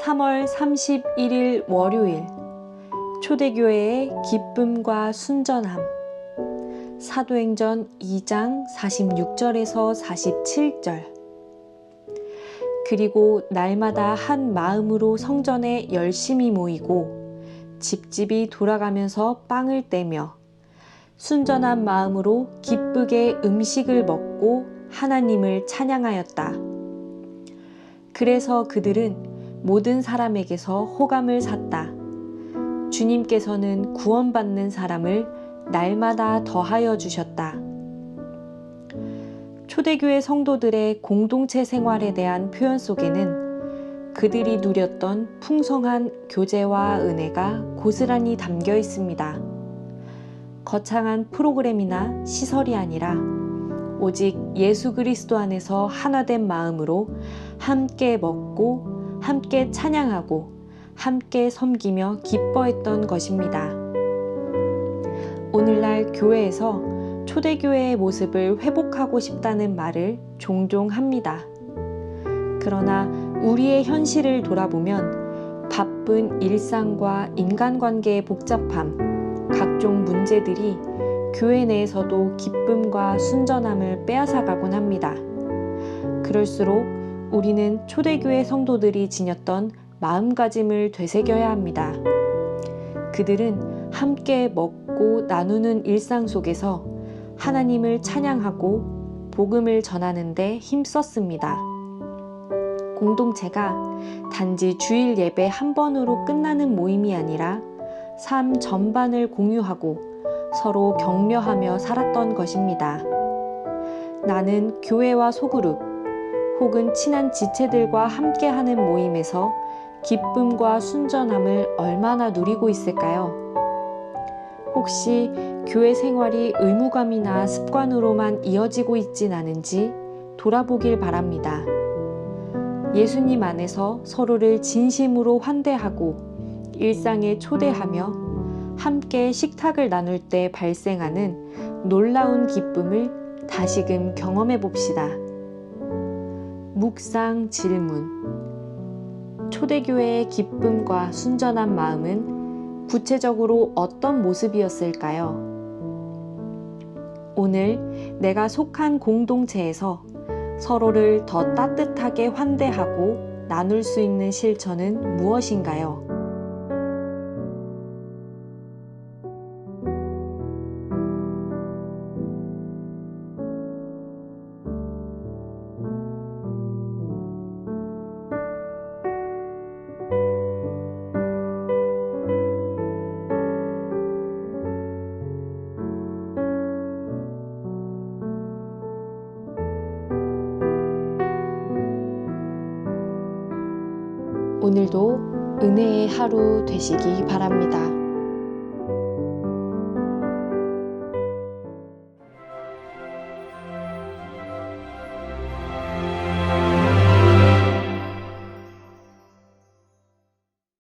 12월 31일 월요일 초대교회의 기쁨과 순전함 사도행전 2장 46절에서 47절 그리고 날마다 한 마음으로 성전에 열심히 모이고 집집이 돌아가면서 빵을 떼며 순전한 마음으로 기쁘게 음식을 먹고 하나님을 찬양하였다. 그래서 그들은 모든 사람에게서 호감을 샀다. 주님께서는 구원받는 사람을 날마다 더하여 주셨다. 초대교회 성도들의 공동체 생활에 대한 표현 속에는 그들이 누렸던 풍성한 교제와 은혜가 고스란히 담겨 있습니다. 거창한 프로그램이나 시설이 아니라 오직 예수 그리스도 안에서 하나된 마음으로 함께 먹고 함께 찬양하고 함께 섬기며 기뻐했던 것입니다. 오늘날 교회에서 초대교회의 모습을 회복하고 싶다는 말을 종종 합니다. 그러나 우리의 현실을 돌아보면 바쁜 일상과 인간관계의 복잡함, 각종 문제들이 교회 내에서도 기쁨과 순전함을 빼앗아가곤 합니다. 그럴수록 우리는 초대교회 성도들이 지녔던 마음가짐을 되새겨야 합니다. 그들은 함께 먹고 나누는 일상 속에서 하나님을 찬양하고 복음을 전하는데 힘썼습니다. 공동체가 단지 주일 예배 한 번으로 끝나는 모임이 아니라 삶 전반을 공유하고 서로 격려하며 살았던 것입니다. 나는 교회와 소그룹 혹은 친한 지체들과 함께하는 모임에서 기쁨과 순전함을 얼마나 누리고 있을까요? 혹시 교회 생활이 의무감이나 습관으로만 이어지고 있진 않은지 돌아보길 바랍니다. 예수님 안에서 서로를 진심으로 환대하고 일상에 초대하며 함께 식탁을 나눌 때 발생하는 놀라운 기쁨을 다시금 경험해 봅시다. 묵상 질문. 초대교회의 기쁨과 순전한 마음은 구체적으로 어떤 모습이었을까요? 오늘 내가 속한 공동체에서 서로를 더 따뜻하게 환대하고 나눌 수 있는 실천은 무엇인가요? 오늘도 은혜의 하루 되시기 바랍니다.